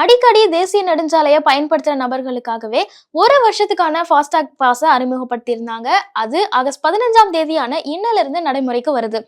அடிக்கடி தேசிய நெடுஞ்சாலையை பயன்படுத்துகிற நபர்களுக்காகவே ஒரு வருஷத்துக்கான ஃபாஸ்டாக் பாஸை அறிமுகப்படுத்தியிருந்தாங்க. அது ஆகஸ்ட் பதினஞ்சாம் தேதியான இன்னிலிருந்து நடைமுறைக்கு வருது.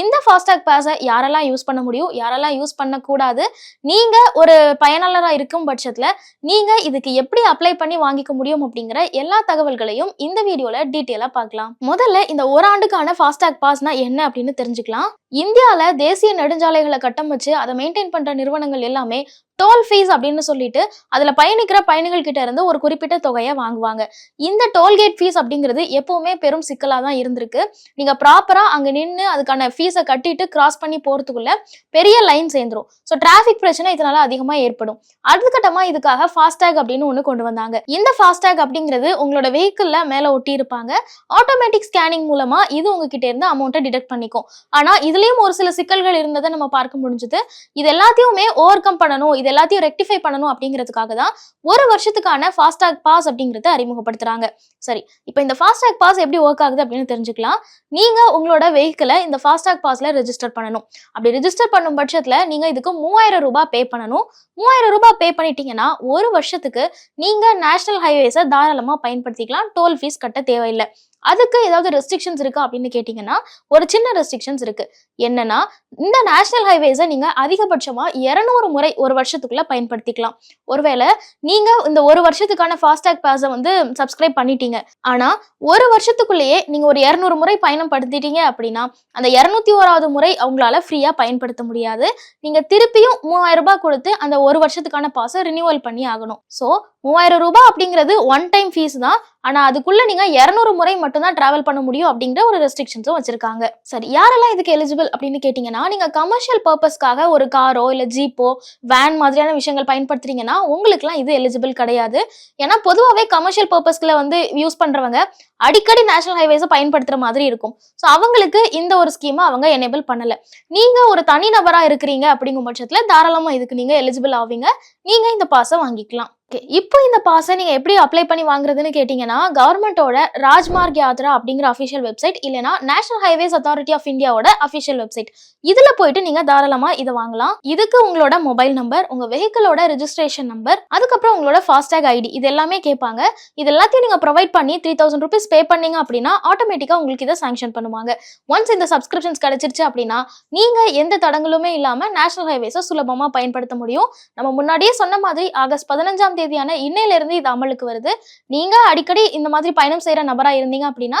இந்த ஃபாஸ்டாக் பாஸை யாரெல்லாம் யூஸ் பண்ண முடியும்? யாரெல்லாம் யூஸ் பண்ணக்கூடாது? நீங்க ஒரு பயனாளராக இருக்கும் பட்சத்தில் நீங்க இதுக்கு எப்படி அப்ளை பண்ணி வாங்கிக்க முடியும் அப்படிங்கிற எல்லா தகவல்களையும் இந்த வீடியோல டீட்டெயிலாக பார்க்கலாம். முதல்ல இந்த ஓராண்டுக்கான ஃபாஸ்டாக் பாஸ்னா என்ன அப்படின்னு தெரிஞ்சுக்கலாம். இந்தியாவில் தேசிய நெடுஞ்சாலைகளை கட்டமைச்சு அதை மெயின்டைன் பண்ற நிறுவனங்கள் எல்லாமே டோல் ஃபீஸ் அப்படின்னு சொல்லிட்டு அதில் பயணிக்கிற பயணிகள் கிட்ட இருந்து ஒரு குறிப்பிட்ட தொகையை வாங்குவாங்க. இந்த டோல்கேட் ஃபீஸ் அப்படிங்கிறது எப்பவுமே பெரும் சிக்கலாக தான் இருந்திருக்கு. நீங்க ப்ராப்பரா அங்க நின்று அதுக்கான ஃபீஸை கட்டிட்டு கிராஸ் பண்ணி போறதுக்குள்ள பெரிய லைன் சேர்ந்துரும். ஸோ டிராஃபிக் பிரச்சனை இதனால அதிகமா ஏற்படும். அடுத்த கட்டமா இதுக்காக ஃபாஸ்டேக் அப்படின்னு ஒன்று கொண்டு வந்தாங்க. இந்த ஃபாஸ்டேக் அப்படிங்கிறது உங்களோட வெஹிக்கிளில் மேலே ஒட்டி இருப்பாங்க. ஆட்டோமேட்டிக் ஸ்கேனிங் மூலமாக இது உங்ககிட்ட இருந்து அமௌண்ட்டை டிடெக்ட் பண்ணிக்கும். ஆனால் இதுலயும் ஒரு சில சிக்கல்கள் இருந்ததை நம்ம பார்க்க முடிஞ்சது. இது எல்லாத்தையுமே ஓவர் கம் பண்ணணும் இது எல்லாத்தையும் ரெக்டிஃபை பண்ணணும் அப்படிங்கிறதுக்காக தான் ஒரு வருஷத்துக்கான ஃபாஸ்டாக் பாஸ் அப்படிங்கிறத அறிமுகப்படுத்துறாங்க. சரி இப்போ இந்த ஃபாஸ்டாக் பாஸ் எப்படி ஒர்க் ஆகுது அப்படின்னு தெரிஞ்சுக்கலாம். நீங்க உங்களோட வெஹிக்கிளை இந்த ஃபாஸ்டாக் பாஸ்ல ரெஜிஸ்டர் பண்ணணும். அப்படி ரெஜிஸ்டர் பண்ணும் பட்சத்துல நீங்க இதுக்கு மூவாயிரம் ரூபாய் பே பண்ணணும். மூவாயிரம் ரூபாய் பே பண்ணிட்டீங்கன்னா ஒரு வருஷத்துக்கு நீங்க நேஷனல் ஹைவேஸை தாராளமா பயன்படுத்திக்கலாம். டோல் ஃபீஸ் கட்ட தேவையில்லை. அதுக்கு ஏதாவது ரெஸ்ட்ரிக்ஷன்ஸ் இருக்கா அப்படின்னு கேட்டிங்கன்னா ஒரு சின்ன ரெஸ்ட்ரிக்ஷன்ஸ் இருக்குது என்னன்னா இந்த நேஷனல் ஹைவேஸை நீங்கள் அதிகபட்சமாக இரநூறு முறை ஒரு வருஷத்துக்குள்ள பயன்படுத்திக்கலாம். ஒருவேளை நீங்கள் இந்த ஒரு வருஷத்துக்கான ஃபாஸ்டாக் பாஸை வந்து சப்ஸ்கிரைப் பண்ணிட்டீங்க. ஆனால் ஒரு வருஷத்துக்குள்ளேயே நீங்கள் ஒரு இரநூறு முறை பயணம் படுத்திட்டீங்க அப்படின்னா அந்த இரநூத்தி ஓராவது முறை அவங்களால ஃப்ரீயாக பயன்படுத்த முடியாது. நீங்கள் திருப்பியும் மூவாயிரம் ரூபாய் கொடுத்து அந்த ஒரு வருஷத்துக்கான பாஸை ரினியூவல் பண்ணி ஆகணும். ஸோ மூவாயிரம் ரூபாய் அப்படிங்கிறது ஒன் டைம் ஃபீஸ் தான். ஆனால் அதுக்குள்ளே நீங்கள் இரநூறு முறை மட்டும் மட்டும்தான் டிராவல் பண்ண முடியும் அப்படிங்கிற ஒரு ரெஸ்ட்ரிக்ஷன்ஸும் வச்சிருக்காங்க. சரி யாரெல்லாம் இதுக்கு எலிஜிபிள் அப்படின்னு கேட்டீங்கன்னா நீங்க கமர்ஷியல் பர்பஸ்க்காக ஒரு காரோ இல்ல ஜீப்போ வேன் மாதிரியான விஷயங்கள் பயன்படுத்துறீங்கன்னா உங்களுக்குலாம் இது எலிஜிபிள் கிடையாது. ஏன்னா பொதுவாகவே கமர்ஷியல் பர்பஸ்க்குள்ள வந்து யூஸ் பண்றவங்க அடிக்கடி நேஷனல் ஹைவேஸை பயன்படுத்துற மாதிரி இருக்கும். ஸோ அவங்களுக்கு இந்த ஒரு ஸ்கீமை அவங்க எனேபிள் பண்ணல. நீங்க ஒரு தனிநபரா இருக்கிறீங்க அப்படிங்கும் பட்சத்துல தாராளமா இதுக்கு நீங்க எலிஜிபிள் ஆவீங்க. நீங்க இந்த பாஸை வாங்கிக்கலாம். ஓகே இப்போ இந்த பாஸை நீங்கள் எப்படி அப்ளை பண்ணி வாங்குறதுன்னு கேட்டிங்கன்னா கவர்மெண்டோட ராஜ்மார்க் யாத்ரா அப்படிங்கிற அஃபிஷியல் வெப்சைட் இல்லைனா நேஷனல் ஹைவேஸ் அத்தாரிட்டி ஆஃப் இந்தியாவோட அஃபிஷியல் வெப்சைட் இதில் போயிட்டு நீங்கள் தாராளமாக இதை வாங்கலாம். இதுக்கு உங்களோட மொபைல் நம்பர் உங்கள் வெஹிக்கிளோட ரிஜிஸ்ட்ரேஷன் நம்பர் அதுக்கப்புறம் உங்களோட ஃபாஸ்டேக் ஐடி இது எல்லாமே கேட்பாங்க. இது எல்லாத்தையும் நீங்கள் ப்ரொவைட் பண்ணி த்ரீ தௌசண்ட் ருபீஸ் பே பண்ணீங்க அப்படின்னா ஆட்டோமேட்டிக்காக உங்களுக்கு இதை சாங்ஷன் பண்ணுவாங்க. ஒன்ஸ் இந்த சப்ஸ்கிரிப்ஷன்ஸ் கிடைச்சிருச்சு அப்படின்னா நீங்கள் எந்த தடங்களுமே இல்லாமல் நேஷனல் ஹைவேஸை சுலபமாக பயன்படுத்த முடியும். நம்ம முன்னாடியே சொன்ன மாதிரி ஆகஸ்ட் பதினஞ்சாம் தேதியான இன்னையிலிருந்து இது அமலுக்கு வருது. நீங்க அடிக்கடி இந்த மாதிரி பயணம் செய்யற நபரா இருந்தீங்க அப்படின்னா